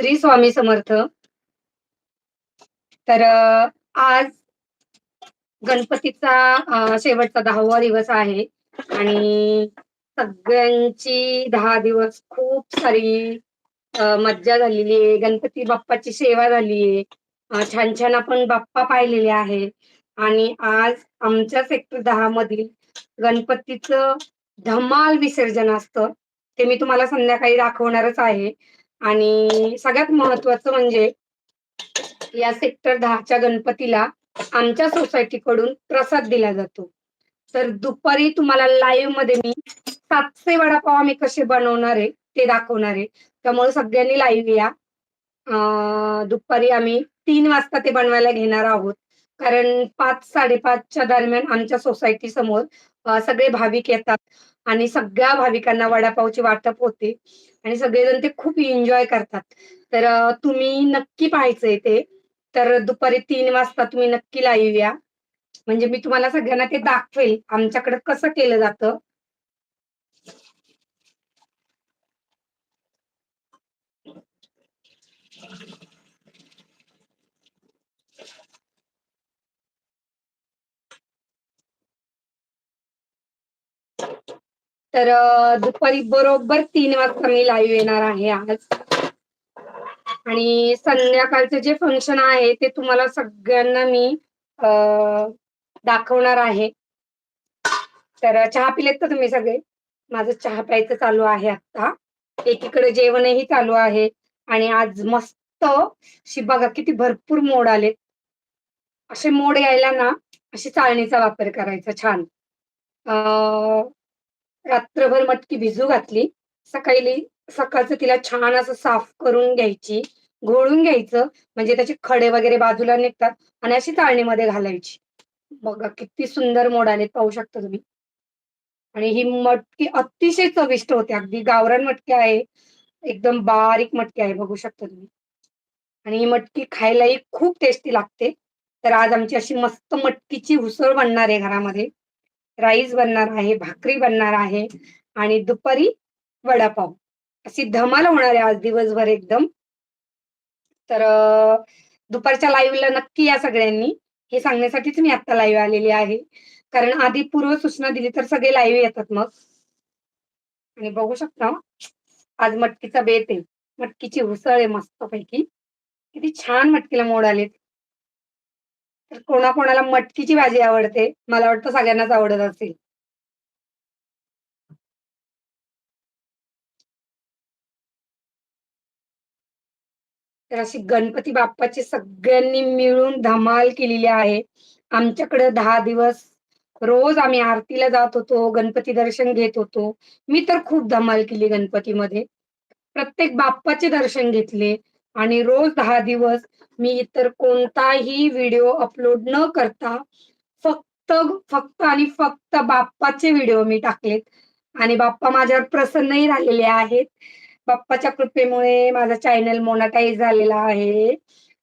श्री स्वामी समर्थ. तर आज गणपतीचा शेवटचा दहावा दिवस आहे आणि सगळ्यांची दहा दिवस खूप सारी मज्जा झालेली आहे. गणपती बाप्पाची सेवा झाली आहे छान छान आपण बाप्पा पाहिलेले आहे आणि आज आमच्या सेक्टर दहा मधील गणपतीचं धमाल विसर्जन असतं. ते मी तुम्हाला संध्याकाळी दाखवणारच आहे. आणि सगळ्यात महत्वाचं म्हणजे या सेक्टर दहाच्या गणपतीला आमच्या सोसायटीकडून प्रसाद दिला जातो. तर दुपारी तुम्हाला लाईव्हमध्ये मी सातशे वडापाव आम्ही कसे बनवणार आहे ते दाखवणार आहे. त्यामुळे सगळ्यांनी लाईव्ह या. दुपारी आम्ही तीन वाजता ते बनवायला घेणार आहोत. कारण पाच साडेपाचच्या दरम्यान आमच्या सोसायटी समोर सगळे भाविक येतात. आणि सगळ्या भाविकांना वडापावची वाटप होते आणि सगळेजण ते खूप एन्जॉय करतात. तर तुम्ही नक्की पाहायचंय ते. तर दुपारी तीन वाजता तुम्ही नक्की लाईव्ह या. म्हणजे मी तुम्हाला सगळ्यांना ते दाखवेल आमच्याकडे कसं केलं जातं. तर दुपारी बरोबर तीन वाजता मी लाईव्ह येणार आहे आज. आणि संध्याकाळचे जे फंक्शन आहे ते तुम्हाला सगळ्यांना मी अ, दाखवणार आहे. तर चहा पिलेत का तुम्ही सगळे? माझं चहा प्यायचं चालू आहे आता एकीकडे जेवणही चालू आहे. आणि आज मस्त अशी बघा किती भरपूर मोड आलेत. असे मोड यायला ना अशी चाळणीचा वापर करायचा छान. रात्रभर मटकी भिजू घातली. सकाळी सकाळचं तिला छान असं साफ करून घ्यायची घोळून घ्यायचं. म्हणजे त्याचे खडे वगैरे बाजूला निघतात आणि अशी चाळणीमध्ये घालायची. बघा किती सुंदर मोड आलेत पाहू शकता तुम्ही. आणि ही मटकी अतिशय चविष्ट होते. अगदी गावरान मटकी आहे. एकदम बारीक मटकी आहे. बघू शकता तुम्ही. आणि ही मटकी खायलाही खूप टेस्टी लागते. तर आज आमची अशी मस्त मटकीची उसळ बनणार आहे घरामध्ये. राईस बनणार आहे भाकरी बनणार आहे आणि दुपारी वडापाव. अशी धमाल होणार आहे आज दिवसभर एकदम. तर दुपारच्या लाईव्हला नक्की या सगळ्यांनी. हे सांगण्यासाठीच मी आता लाईव्ह आलेली आहे. कारण आधी पूर्व सूचना दिली तर सगळे लाईव्ह येतात मग. आणि बघू शकता आज मटकीचा बेत आहे. मटकीची उसळ आहे मस्तपैकी. किती छान मटकीला मोड आलेत. तर कोणाकोणाला मटकीची भाजी आवडते? मला वाटतं सगळ्यांनाच आवडत असेल. तर अशी गणपती बाप्पाची सगळ्यांनी मिळून धमाल केलेली आहे. आमच्याकडे दहा दिवस रोज आम्ही आरतीला जात होतो गणपती दर्शन घेत होतो. मी तर खूप धमाल केली गणपतीमध्ये. प्रत्येक बाप्पाचे दर्शन घेतले. आणि रोज दहा दिवस मी इतर कोणताही व्हिडिओ अपलोड न करता फक्त फक्त आणि फक्त बाप्पाचे व्हिडिओ मी टाकलेत. आणि बाप्पा माझ्यावर प्रसन्नही राहिलेले आहेत. बाप्पाच्या कृपेमुळे माझा चॅनल मोनाटाईज झालेला आहे.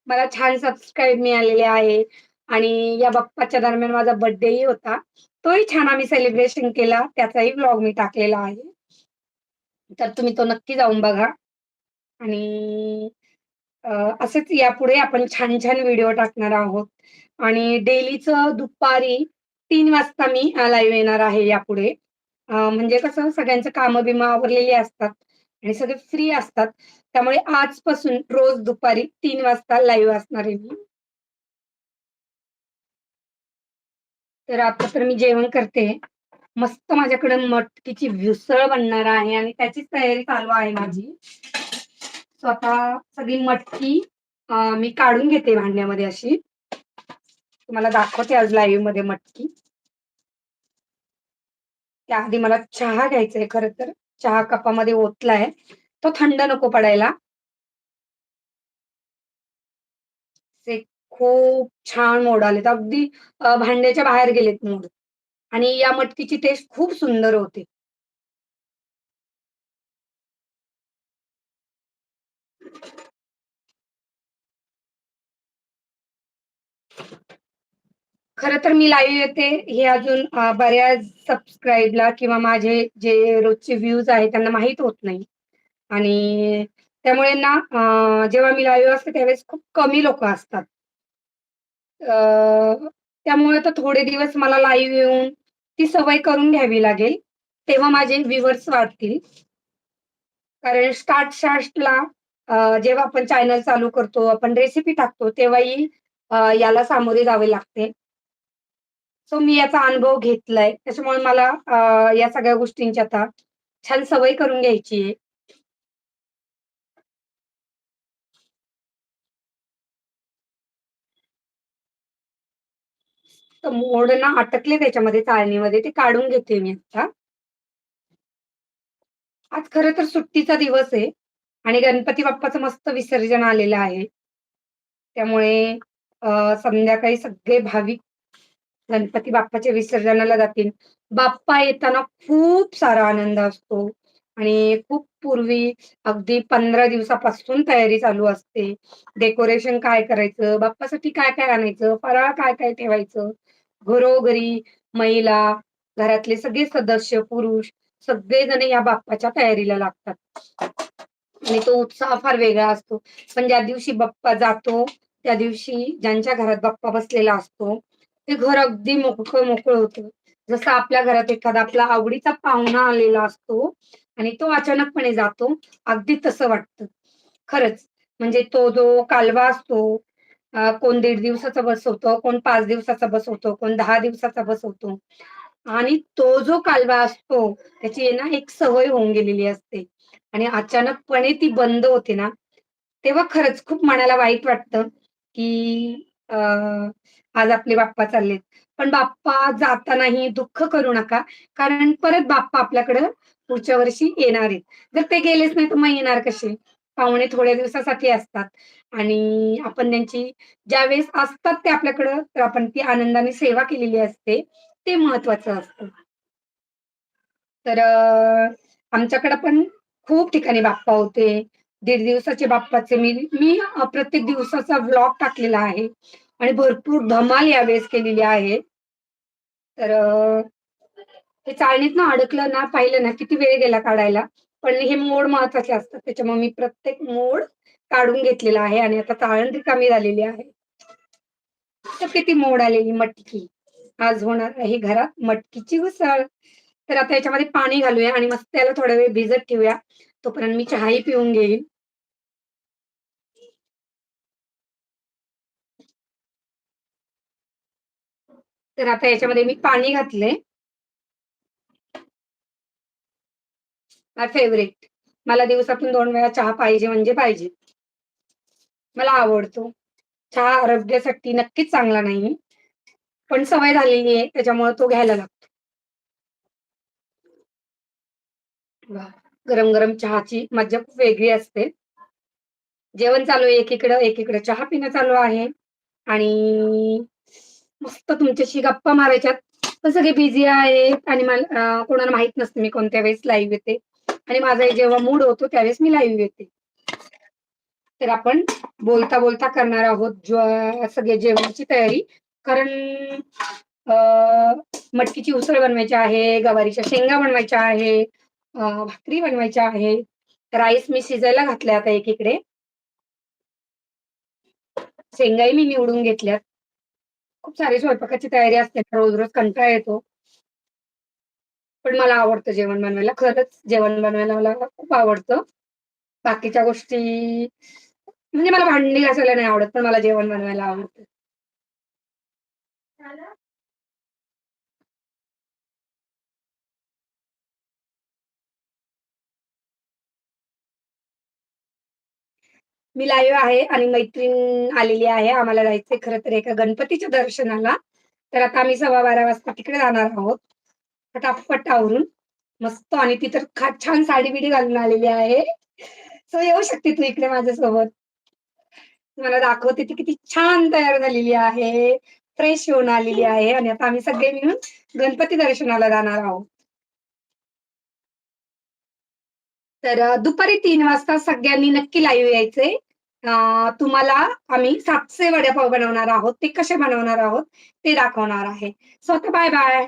मला छान सबस्क्राईब मिळालेले आहे. आणि या बाप्पाच्या दरम्यान माझा बर्थडेही होता. तोही छान आम्ही सेलिब्रेशन केला. त्याचाही ब्लॉग मी टाकलेला आहे. तर तुम्ही तो नक्की जाऊन बघा. आणि असेच यापुढे आपण छान छान व्हिडिओ टाकणार आहोत. आणि डेलीचं दुपारी तीन वाजता मी लाईव्ह येणार आहे यापुढे. म्हणजे कसं सगळ्यांचं कामं बिमं आवरलेली असतात आणि सगळे फ्री असतात. त्यामुळे आजपासून रोज दुपारी तीन वाजता लाईव्ह असणार आहे मी. तर आता तर मी जेवण करते. मस्त माझ्याकडे मटकीची उसळ बनणार आहे आणि त्याचीच तयारी चालू आहे माझी. स्वतः सगळी मटकी मी काढून घेते भांड्यामध्ये अशी. तुम्हाला दाखवते आज लाईव्हमध्ये मटकी. त्याआधी मला चहा घ्यायचा आहे खरं तर. चहा कपामध्ये ओतलाय. तो थंड नको पडायला. ते खूप छान मोड आलेत. अगदी भांड्याच्या बाहेर गेलेत मोड. आणि या मटकीची टेस्ट खूप सुंदर होते. खर तर मी लाईव्ह येते हे अजून बऱ्याच सबस्क्राईबला किंवा माझे जे रोजचे व्ह्यूज आहेत त्यांना माहीत होत नाही आणि त्यामुळे ना जेव्हा मी लाईव्ह असते त्यावेळेस खूप कमी लोक असतात. त्यामुळे तर थोडे दिवस मला लाईव्ह येऊन ती सवय करून घ्यावी लागेल. तेव्हा माझे व्ह्युअर्स वाढतील. कारण स्टार्ट-स्टार्टला जेव्हा आपण चॅनल चालू करतो, आपण रेसिपी टाकतो, तेव्हाही याला सामोरे जावे लागते. सो मी याचा अनुभव घेतलाय. त्याच्यामुळे मला या सगळ्या गोष्टींची आता छान सवय करून घ्यायची आहे. तर मोड ना अटकले त्याच्यामध्ये चाळणीमध्ये ते काढून घेते मी आता. आज खर तर सुट्टीचा दिवस आहे आणि गणपती बाप्पाचं मस्त विसर्जन आलेलं आहे. त्यामुळे संध्याकाळी सगळे भाविक गणपती बाप्पाच्या विसर्जनाला जातील. बाप्पा येताना खूप सारा आनंद असतो आणि खूप पूर्वी अगदी 15 दिवसापासून तयारी चालू असते. डेकोरेशन काय करायचं, बाप्पासाठी काय-काय आणायचं, फराळ काय-काय ठेवायचं. घरोघरी महिला, घरातले सगळे सदस्य, पुरुष सगळेजण या बाप्पाच्या तयारीला लागतात. आणि तो उत्साह फार वेगळा असतो. पण ज्या दिवशी बाप्पा जातो, त्या दिवशी ज्यांच्या घरात बाप्पा बसलेला असतो, ते घर अगदी मोकळं-मोकळं होतं. जसं आपल्या घरात एखादा आपला आवडीचा पाहुणा आलेला असतो आणि तो अचानकपणे जातो, अगदी तसं वाटतं. खरंच. म्हणजे तो जो कालवा असतो, कोण दीड दिवसाचा बसवतो, कोण पाच दिवसाचा बसवतो, कोण दहा दिवसाचा बसवतो आणि तो जो कालवा असतो, त्याची आहे ना एक सवय होऊन गेलेली असते आणि अचानकपणे ती बंद होते ना, तेव्हा खरंच खूप मनाला वाईट वाटतं, की अ, आज आपले बाप्पा चाललेत. पण बाप्पा जातानाही दुःख करू नका, कारण परत बाप्पा आपल्याकडं पुढच्या वर्षी येणार आहेत. जर ते गेलेच नाही, तर मग येणार कसे? पाहुणे थोड्या दिवसासाठी असतात आणि आपण त्यांची ज्यावेळेस असतात ते आपल्याकडं, तर आपण ती आनंदाने सेवा केलेली असते, ते महत्वाचं असतं. तर आमच्याकडं आमच्याकडे पण खूप ठिकाणी बाप्पा होते. दीड दिवसाचे बाप्पाचे मी मी प्रत्येक दिवसाचा व्लॉग टाकलेला आहे आणि भरपूर धमाल यावेळेस केलेली आहे. तर हे ते चाळणीत ना अडकलं ना, पाहिलं ना, किती वेळ गेला काढायला. पण हे मोड महत्त्वाचे असतात. त्याच्यामुळे मी प्रत्येक मोड काढून घेतलेला आहे आणि आता चाळण रिकामी झालेली आहे. तर किती मोड आलेली मटकी. आज होणार आहे घरात मटकीची उसळ. तर आता याच्यामध्ये पाणी घालूया आणि मस्त त्याला थोडा वेळ भिजत ठेवूया. तोपर्यंत मी चहाही पिऊन घेईन. तर आता याच्यामध्ये मी पाणी घातले माय फेवरेट मला दिवसातून दोन वेळा चहा पाहिजे म्हणजे पाहिजे. मला आवडतो. चहा आरोग्यासाठी नक्कीच चांगला नाही. पण सवय झालेली आहे त्याच्यामुळे तो घ्यायला लागतो. वा गरम-गरम चहाची मज्जा खूप वेगळी असते. जेवण चालू आहे एकीकडं, एकीकडे चहा पिणं चालू आहे आणि मस्त तुमच्याशी गप्पा मारायच्यात. पण सगळे बिझी आहेत आणि मला कोणाला माहीत नसतं मी कोणत्या वेळेस लाईव्ह येते आणि माझा जेव्हा मूड होतो त्यावेळेस मी लाईव्ह येते. तर आपण बोलता-बोलता करणार आहोत ज्व सगळे जेवणाची तयारी. कारण मटकीची उसळ बनवायची आहे, गवारीच्या शेंगा बनवायच्या आहे, भाकरी बनवायच्या आहे. राईस मी शिजायला घातल्या आता एकीकडे. शेंगाही मी निवडून घेतल्यात. खूप सारी स्वयंपाकाची तयारी असते. रोज-रोज कंटाळा येतो. पण मला आवडतं जेवण बनवायला. खरंच जेवण बनवायला मला खूप आवडतं. बाकीच्या गोष्टी म्हणजे मला भांडी घासायला नाही आवडत, पण मला जेवण बनवायला आवडतं. मी लाईव्ह आहे आणि मैत्रीण आलेली आहे. आम्हाला जायचंय खरं तर एका गणपतीच्या दर्शनाला. तर आता आम्ही 12:15 वाजता तिकडे जाणार आहोत. फटाफट आवरून मस्त आणि ती तर खा छान साडी-बिडी घालून आलेली आहे. सो येऊ शकते तू इकडे माझ्यासोबत. मला दाखवते ती किती छान तयार झालेली आहे. फ्रेश होऊन आलेली आहे आणि आता आम्ही सगळे मिळून गणपती दर्शनाला जाणार आहोत. तर दुपारी तीन वाजता सगळ्यांनी नक्की लाईव्ह यायचंय. तुम्हाला आम्ही सातशे वड्यापाव बनवणार आहोत. ते कसे बनवणार आहोत ते दाखवणार आहे. So bye-bye.